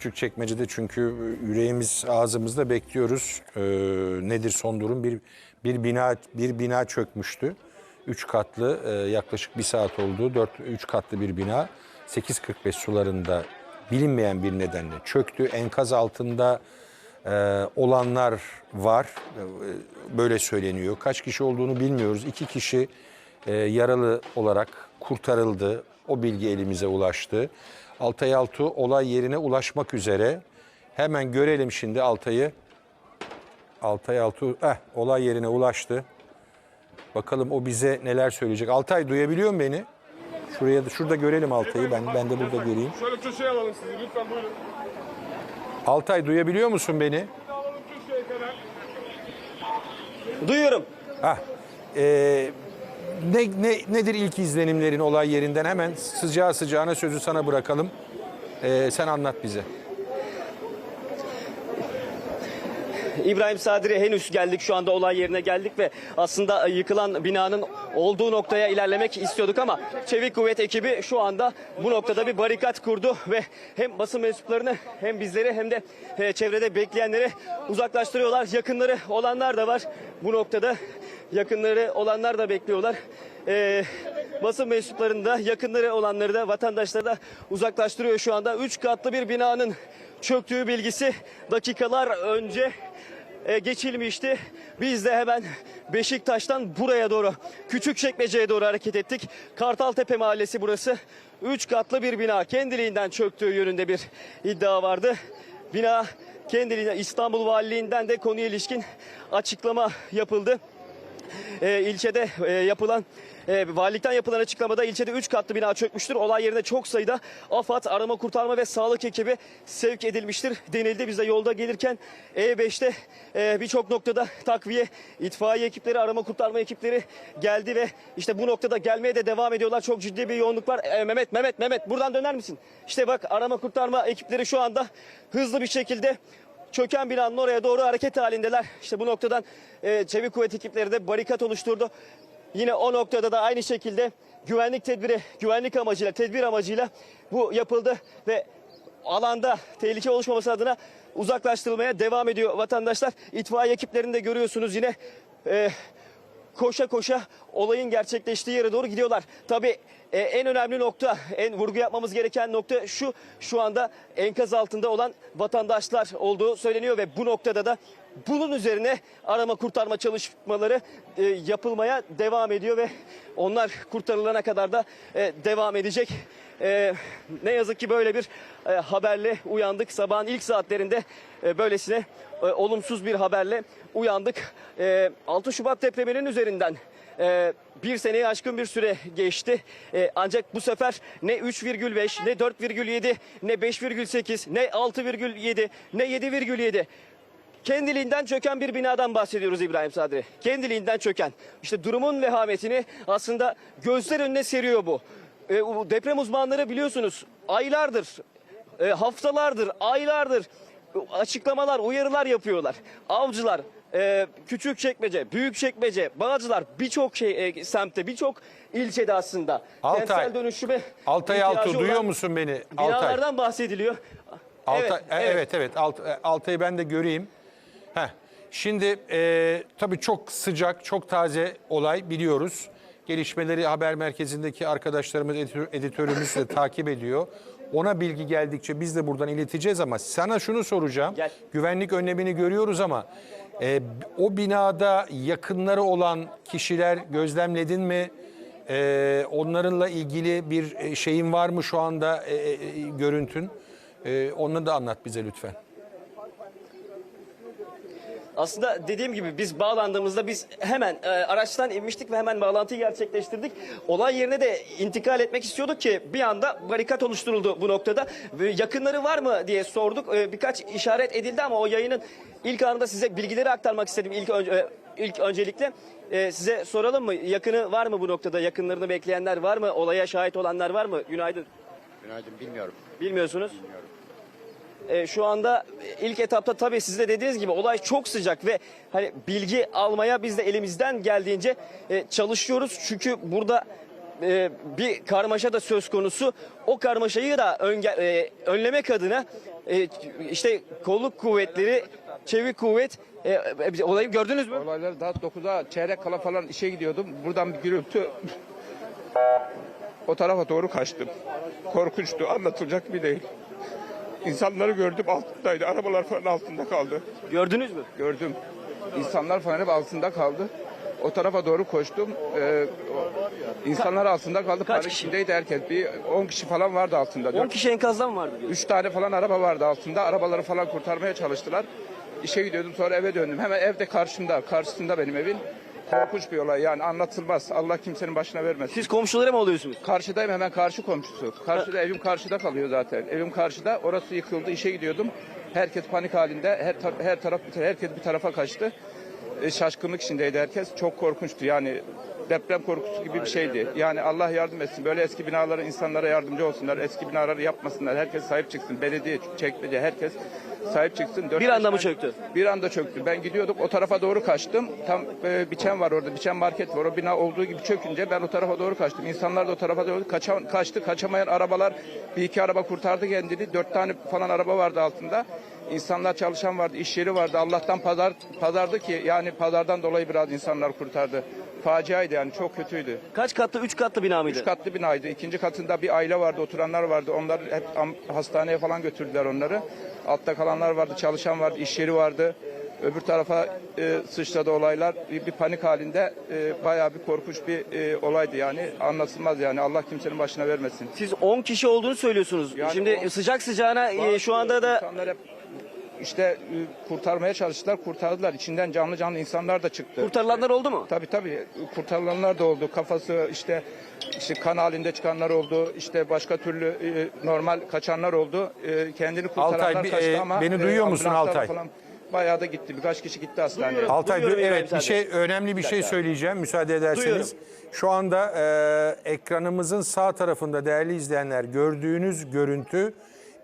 küçük çekmecede çünkü yüreğimiz ağzımızda bekliyoruz. Ee, nedir son durum? Bir bir bina bir bina çökmüştü. Üç katlı e, yaklaşık bir saat oldu. Dört üç katlı bir bina 8.45 sularında bilinmeyen bir nedenle çöktü. Enkaz altında e, olanlar var. E, böyle söyleniyor. Kaç kişi olduğunu bilmiyoruz. İki kişi e, yaralı olarak kurtarıldı. O bilgi elimize ulaştı. Altay Altu olay yerine ulaşmak üzere. Hemen görelim şimdi Altay'ı. Altay Altu eh, olay yerine ulaştı. Bakalım o bize neler söyleyecek. Altay duyabiliyor mu beni? Şuraya da şurada görelim Altay'ı. Ben ben de burada göreyim. Şöyle köşeye alalım sizi lütfen buyurun. Altay duyabiliyor musun beni? Duyuyorum. Hah. Ee, ne, ne, nedir ilk izlenimlerin olay yerinden? Hemen sıcağı sıcağına sözü sana bırakalım. Ee, sen anlat bize. İbrahim Sadri henüz geldik şu anda olay yerine geldik ve aslında yıkılan binanın olduğu noktaya ilerlemek istiyorduk ama Çevik Kuvvet ekibi şu anda bu noktada bir barikat kurdu ve hem basın mensuplarını hem bizleri hem de e, çevrede bekleyenleri uzaklaştırıyorlar. Yakınları olanlar da var bu noktada. Yakınları olanlar da bekliyorlar. Ee, basın mensuplarını da yakınları olanları da vatandaşları da uzaklaştırıyor şu anda. Üç katlı bir binanın çöktüğü bilgisi dakikalar önce e, geçilmişti. Biz de hemen Beşiktaş'tan buraya doğru, Küçükçekmece'ye doğru hareket ettik. Kartaltepe Mahallesi burası. Üç katlı bir bina kendiliğinden çöktüğü yönünde bir iddia vardı. Bina kendiliğinden İstanbul Valiliğinden de konuya ilişkin açıklama yapıldı e, ilçede e, yapılan e, valilikten yapılan açıklamada ilçede 3 katlı bina çökmüştür. Olay yerine çok sayıda AFAD, arama kurtarma ve sağlık ekibi sevk edilmiştir denildi. Biz de yolda gelirken E5'te e, birçok noktada takviye, itfaiye ekipleri, arama kurtarma ekipleri geldi ve işte bu noktada gelmeye de devam ediyorlar. Çok ciddi bir yoğunluk var. E, Mehmet, Mehmet, Mehmet buradan döner misin? İşte bak arama kurtarma ekipleri şu anda hızlı bir şekilde çöken binanın oraya doğru hareket halindeler. İşte bu noktadan e, çevik kuvvet ekipleri de barikat oluşturdu. Yine o noktada da aynı şekilde güvenlik tedbiri, güvenlik amacıyla, tedbir amacıyla bu yapıldı ve alanda tehlike oluşmaması adına uzaklaştırılmaya devam ediyor vatandaşlar. İtfaiye ekiplerini de görüyorsunuz yine e, koşa koşa olayın gerçekleştiği yere doğru gidiyorlar. Tabii e, en önemli nokta, en vurgu yapmamız gereken nokta şu. Şu anda enkaz altında olan vatandaşlar olduğu söyleniyor ve bu noktada da bunun üzerine arama kurtarma çalışmaları e, yapılmaya devam ediyor ve onlar kurtarılana kadar da e, devam edecek. E, ne yazık ki böyle bir e, haberle uyandık. Sabahın ilk saatlerinde e, böylesine e, olumsuz bir haberle uyandık. E, 6 Şubat depreminin üzerinden e, bir seneye aşkın bir süre geçti. E, ancak bu sefer ne 3,5 ne 4,7 ne 5,8 ne 6,7 ne 7,7 kendiliğinden çöken bir binadan bahsediyoruz İbrahim Sadri. Kendiliğinden çöken. İşte durumun vehametini aslında gözler önüne seriyor bu. E, deprem uzmanları biliyorsunuz aylardır, e, haftalardır, aylardır açıklamalar, uyarılar yapıyorlar. Avcılar, e, küçük çekmece, büyük çekmece, bağcılar birçok şey e, semtte, birçok ilçede aslında Altay, kentsel dönüşüme Altay Altu duyuyor musun beni? Altay. Binalardan bahsediliyor. Altay, evet, e, evet, evet. Alt, e, Altay'ı ben de göreyim. Heh. Şimdi e, tabii çok sıcak, çok taze olay biliyoruz. Gelişmeleri haber merkezindeki arkadaşlarımız, editör, editörümüz de takip ediyor. Ona bilgi geldikçe biz de buradan ileteceğiz ama sana şunu soracağım. Gel. Güvenlik önlemini görüyoruz ama e, o binada yakınları olan kişiler gözlemledin mi? E, onlarınla ilgili bir e, şeyin var mı şu anda e, e, görüntün? E, onu da anlat bize lütfen. Aslında dediğim gibi biz bağlandığımızda biz hemen e, araçtan inmiştik ve hemen bağlantıyı gerçekleştirdik. Olay yerine de intikal etmek istiyorduk ki bir anda barikat oluşturuldu bu noktada. Ve yakınları var mı diye sorduk. E, birkaç işaret edildi ama o yayının ilk anında size bilgileri aktarmak istedim ilk önce e, ilk öncelikle. E, size soralım mı? Yakını var mı bu noktada? Yakınlarını bekleyenler var mı? Olaya şahit olanlar var mı? Günaydın. Günaydın bilmiyorum. Bilmiyorsunuz. E, şu anda ilk etapta tabii siz de dediğiniz gibi olay çok sıcak ve hani bilgi almaya biz de elimizden geldiğince e, çalışıyoruz. Çünkü burada e, bir karmaşa da söz konusu. O karmaşayı da önge- e, önlemek adına işte kolluk kuvvetleri, çevik kuvvet olayı gördünüz mü? Olaylar daha 9'a çeyrek kala falan işe gidiyordum. Buradan bir gürültü o tarafa doğru kaçtım. Korkunçtu. Anlatılacak gibi değil. İnsanları gördüm altındaydı. Arabalar falan altında kaldı. Gördünüz mü? Gördüm. İnsanlar falan hep altında kaldı. O tarafa doğru koştum. Ee, insanlar altında kaldı. Kaç Panik kişi? içindeydi herkes. Bir 10 kişi falan vardı altında. 10 Dört- kişi enkazda mı vardı? diyor. Üç tane falan araba vardı altında. Arabaları falan kurtarmaya çalıştılar. İşe gidiyordum sonra eve döndüm. Hemen evde karşımda, karşısında benim evin. Korkunç bir olay yani anlatılmaz. Allah kimsenin başına vermesin. Siz komşuları mı oluyorsunuz? Karşıdayım hemen karşı komşusu. Karşıda evim karşıda kalıyor zaten. Evim karşıda. Orası yıkıldı. işe gidiyordum. Herkes panik halinde. Her tar- her taraf herkes bir tarafa kaçtı. E, şaşkınlık içindeydi herkes. Çok korkunçtu. Yani deprem korkusu gibi bir şeydi. Yani Allah yardım etsin. Böyle eski binalara insanlara yardımcı olsunlar. Eski binaları yapmasınlar. Herkes sahip çıksın. Belediye, çekmece herkes sahip çıksın. Dört Bir anda mı çöktü? Bir anda çöktü. Ben gidiyorduk o tarafa doğru kaçtım. Tam e, biçen var orada. Biçen market var. O bina olduğu gibi çökünce ben o tarafa doğru kaçtım. İnsanlar da o tarafa doğru kaça, kaçtı. Kaçamayan arabalar bir iki araba kurtardı kendini. Dört tane falan araba vardı altında. İnsanlar çalışan vardı, iş yeri vardı. Allah'tan pazar pazardı ki yani pazardan dolayı biraz insanlar kurtardı. Faciaydı yani çok kötüydü. Kaç katlı? 3 katlı bina mıydı? Üç katlı binaydı. İkinci katında bir aile vardı, oturanlar vardı. Onlar hep hastaneye falan götürdüler onları. Altta kalanlar vardı, çalışan vardı, iş yeri vardı. Öbür tarafa e, sıçradı olaylar. Bir, bir panik halinde e, bayağı bir korkunç bir e, olaydı yani. Anlatılmaz yani. Allah kimsenin başına vermesin. Siz 10 kişi olduğunu söylüyorsunuz. Yani Şimdi on- sıcak sıcağına e, şu anda da İnsanlar hep işte e, kurtarmaya çalıştılar, kurtardılar. İçinden canlı canlı insanlar da çıktı. kurtarılanlar oldu mu? Tabii tabii kurtarılanlar da oldu. Kafası işte işte kan halinde çıkanlar oldu. İşte başka türlü e, normal kaçanlar oldu. E, kendini kurtaranlar Altay, bir- kaçtı e, ama beni duyuyor musun Altay? Falan bayağı da gitti. Birkaç kişi gitti hastaneye. Altay Duyuyorum evet bir şey önemli bir şey söyleyeceğim müsaade ederseniz. Duyuyorum. Şu anda e, ekranımızın sağ tarafında değerli izleyenler gördüğünüz görüntü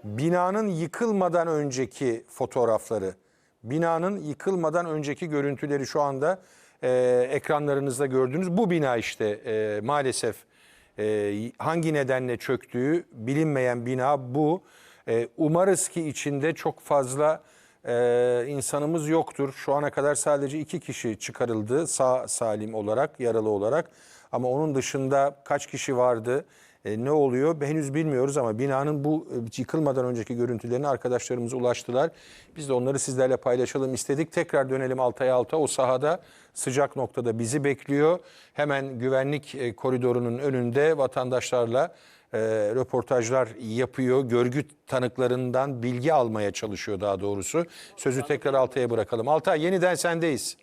binanın yıkılmadan önceki fotoğrafları. Binanın yıkılmadan önceki görüntüleri şu anda e, ekranlarınızda gördünüz. Bu bina işte e, maalesef e, hangi nedenle çöktüğü bilinmeyen bina bu. E, umarız ki içinde çok fazla ee, insanımız yoktur. Şu ana kadar sadece iki kişi çıkarıldı sağ salim olarak, yaralı olarak. Ama onun dışında kaç kişi vardı, e, ne oluyor henüz bilmiyoruz ama binanın bu e, yıkılmadan önceki görüntülerini arkadaşlarımız ulaştılar. Biz de onları sizlerle paylaşalım istedik. Tekrar dönelim Altay Alta. O sahada sıcak noktada bizi bekliyor. Hemen güvenlik e, koridorunun önünde vatandaşlarla e, röportajlar yapıyor. Görgü tanıklarından bilgi almaya çalışıyor daha doğrusu. Sözü tekrar Altay'a bırakalım. Altay yeniden sendeyiz.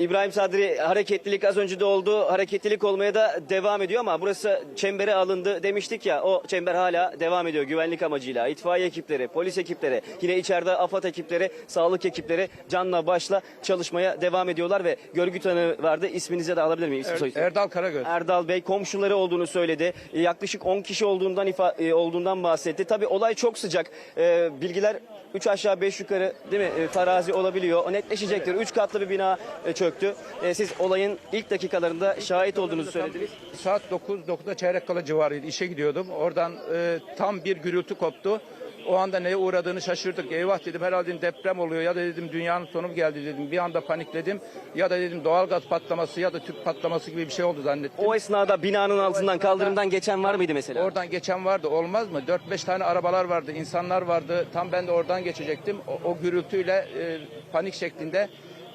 İbrahim Sadri hareketlilik az önce de oldu. Hareketlilik olmaya da devam ediyor ama burası çembere alındı demiştik ya. O çember hala devam ediyor güvenlik amacıyla. İtfaiye ekipleri, polis ekipleri, yine içeride AFAD ekipleri, sağlık ekipleri canla başla çalışmaya devam ediyorlar ve görgü tanığı vardı. İsminizi de alabilir miyim? İsim, isim. Erdal Karagöz. Erdal Bey komşuları olduğunu söyledi. Yaklaşık 10 kişi olduğundan ifa, e, olduğundan bahsetti. Tabii olay çok sıcak. E, bilgiler 3 aşağı 5 yukarı değil mi? E, farazi olabiliyor. O netleşecektir. 3 katlı bir bina e, çöktü. E, siz olayın ilk dakikalarında şahit olduğunuzu söylediniz. Saat 9, 9'da çeyrek kala civarıydı. İşe gidiyordum. Oradan e, tam bir gürültü koptu. O anda neye uğradığını şaşırdık. Eyvah dedim herhalde deprem oluyor ya da dedim dünyanın sonu geldi dedim. Bir anda panikledim. Ya da dedim doğalgaz patlaması ya da tüp patlaması gibi bir şey oldu zannettim. O esnada binanın altından kaldırımdan geçen var mıydı mesela? Oradan geçen vardı olmaz mı? 4-5 tane arabalar vardı, insanlar vardı. Tam ben de oradan geçecektim. O, o gürültüyle e, panik şeklinde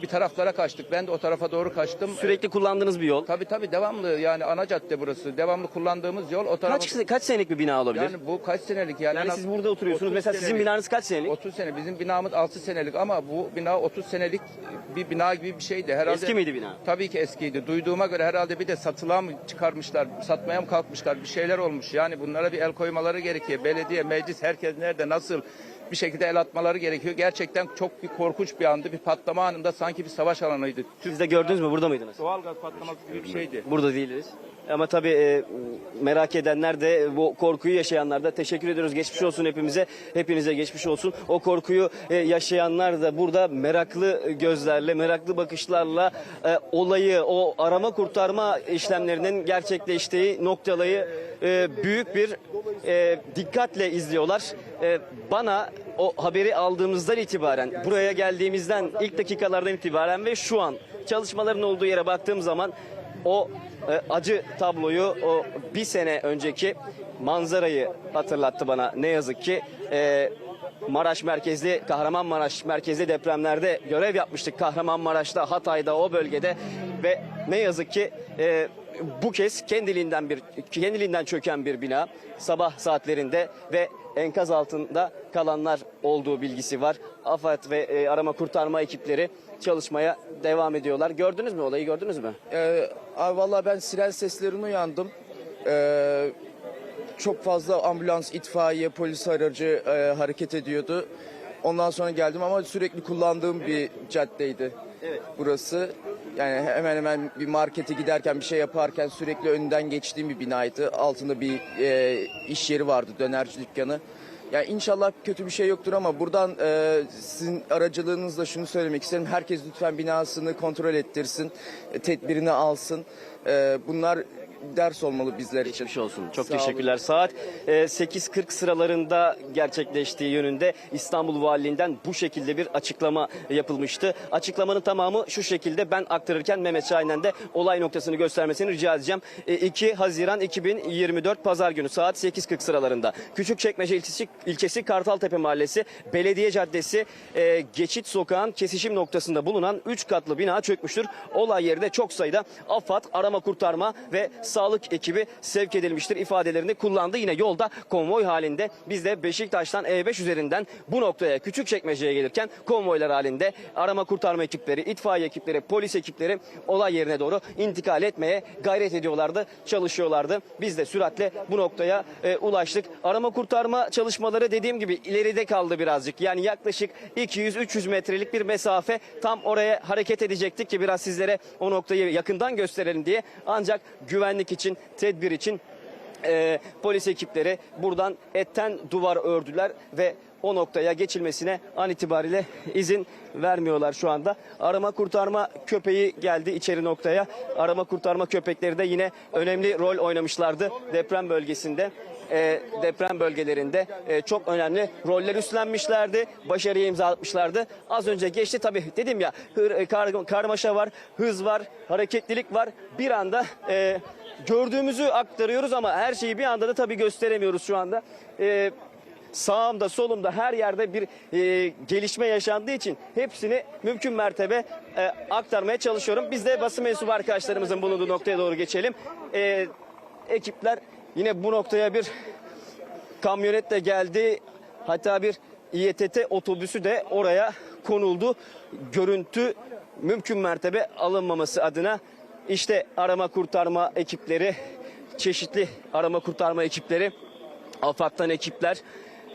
bir taraflara kaçtık. Ben de o tarafa doğru kaçtım. Sürekli kullandığınız bir yol. Tabii tabii devamlı yani ana cadde burası. Devamlı kullandığımız yol o tarafa. Kaç kaç senelik bir bina olabilir? yani bu kaç senelik yani? Yani siz burada oturuyorsunuz. 30 Mesela sizin senelik. binanız kaç senelik? 30 sene. Bizim binamız 6 senelik ama bu bina 30 senelik bir bina gibi bir şeydi. Herhalde, Eski miydi bina? Tabii ki eskiydi. Duyduğuma göre herhalde bir de satılığa mı çıkarmışlar, satmaya mı kalkmışlar bir şeyler olmuş. Yani bunlara bir el koymaları gerekiyor. Belediye, meclis herkes nerede nasıl bir şekilde el atmaları gerekiyor. Gerçekten çok bir korkunç bir andı. Bir patlama anında sanki bir savaş alanıydı. Siz de gördünüz mü? Burada mıydınız? Doğalgaz patlaması gibi bir şeydi. Burada değiliz. Ama tabii e, merak edenler de bu korkuyu yaşayanlar da teşekkür ediyoruz. Geçmiş olsun hepimize. Hepinize geçmiş olsun. O korkuyu e, yaşayanlar da burada meraklı gözlerle, meraklı bakışlarla e, olayı, o arama kurtarma işlemlerinin gerçekleştiği noktalayı e, büyük bir e, dikkatle izliyorlar. E, bana o haberi aldığımızdan itibaren, buraya geldiğimizden ilk dakikalardan itibaren ve şu an çalışmaların olduğu yere baktığım zaman o e, acı tabloyu o bir sene önceki manzarayı hatırlattı bana ne yazık ki. E, Maraş merkezli, Kahramanmaraş merkezli depremlerde görev yapmıştık. Kahramanmaraş'ta, Hatay'da, o bölgede ve ne yazık ki e, bu kez kendiliğinden bir kendiliğinden çöken bir bina sabah saatlerinde ve enkaz altında kalanlar olduğu bilgisi var. AFAD ve e, arama kurtarma ekipleri çalışmaya devam ediyorlar. Gördünüz mü olayı gördünüz mü? Ee, abi vallahi ben siren seslerine uyandım. Ee, çok fazla ambulans, itfaiye, polis aracı e, hareket ediyordu. Ondan sonra geldim ama sürekli kullandığım bir caddeydi. Evet. Burası. Yani hemen hemen bir markete giderken bir şey yaparken sürekli önünden geçtiğim bir binaydı. Altında bir e, iş yeri vardı, dönerci dükkanı. Yani inşallah kötü bir şey yoktur ama buradan e, sizin aracılığınızla şunu söylemek isterim. Herkes lütfen binasını kontrol ettirsin, e, tedbirini alsın. E, bunlar ders olmalı bizler için. Geçmiş olsun. Çok Sağ olun. teşekkürler. Saat e, 8.40 sıralarında gerçekleştiği yönünde İstanbul Valiliğinden bu şekilde bir açıklama yapılmıştı. Açıklamanın tamamı şu şekilde ben aktarırken Mehmet Şahin'den de olay noktasını göstermesini rica edeceğim. E, 2 Haziran 2024 Pazar günü saat 8.40 sıralarında Küçükçekmece ilçesi, ilçesi Kartaltepe Mahallesi Belediye Caddesi e, Geçit Sokağın kesişim noktasında bulunan 3 katlı bina çökmüştür. Olay yerinde çok sayıda AFAD, arama kurtarma ve sağlık ekibi sevk edilmiştir ifadelerini kullandı. Yine yolda konvoy halinde biz de Beşiktaş'tan E5 üzerinden bu noktaya Küçükçekmece'ye gelirken konvoylar halinde arama kurtarma ekipleri, itfaiye ekipleri, polis ekipleri olay yerine doğru intikal etmeye gayret ediyorlardı, çalışıyorlardı. Biz de süratle bu noktaya e, ulaştık. Arama kurtarma çalışmaları dediğim gibi ileride kaldı birazcık. Yani yaklaşık 200-300 metrelik bir mesafe tam oraya hareket edecektik ki biraz sizlere o noktayı yakından gösterelim diye. Ancak güvenlik için, tedbir için e, polis ekipleri buradan etten duvar ördüler ve o noktaya geçilmesine an itibariyle izin vermiyorlar şu anda. Arama kurtarma köpeği geldi içeri noktaya. Arama kurtarma köpekleri de yine önemli rol oynamışlardı deprem bölgesinde. E, deprem bölgelerinde e, çok önemli roller üstlenmişlerdi. Başarıya imza atmışlardı. Az önce geçti tabii dedim ya hır, e, kar- karmaşa var, hız var, hareketlilik var. Bir anda e, gördüğümüzü aktarıyoruz ama her şeyi bir anda da tabii gösteremiyoruz şu anda. E, sağımda solumda her yerde bir e, gelişme yaşandığı için hepsini mümkün mertebe e, aktarmaya çalışıyorum. Biz de basın mensubu arkadaşlarımızın bulunduğu noktaya doğru geçelim. E, ekipler yine bu noktaya bir kamyonet de geldi. Hatta bir İETT otobüsü de oraya konuldu. Görüntü mümkün mertebe alınmaması adına işte arama kurtarma ekipleri, çeşitli arama kurtarma ekipleri, AFAD'dan ekipler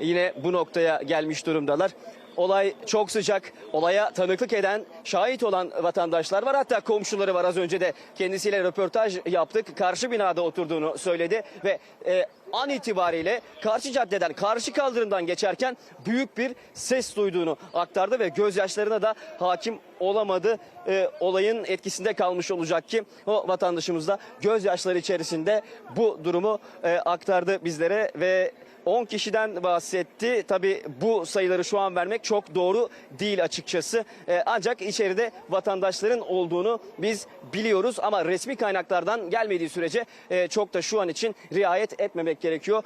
yine bu noktaya gelmiş durumdalar. Olay çok sıcak. Olaya tanıklık eden, şahit olan vatandaşlar var. Hatta komşuları var. Az önce de kendisiyle röportaj yaptık. Karşı binada oturduğunu söyledi ve e, an itibariyle karşı caddeden, karşı kaldırımdan geçerken büyük bir ses duyduğunu aktardı ve gözyaşlarına da hakim olamadı. E, olayın etkisinde kalmış olacak ki o vatandaşımız da gözyaşları içerisinde bu durumu e, aktardı bizlere ve 10 kişiden bahsetti. Tabii bu sayıları şu an vermek çok doğru değil açıkçası. Ee, ancak içeride vatandaşların olduğunu biz biliyoruz ama resmi kaynaklardan gelmediği sürece e, çok da şu an için riayet etmemek gerekiyor.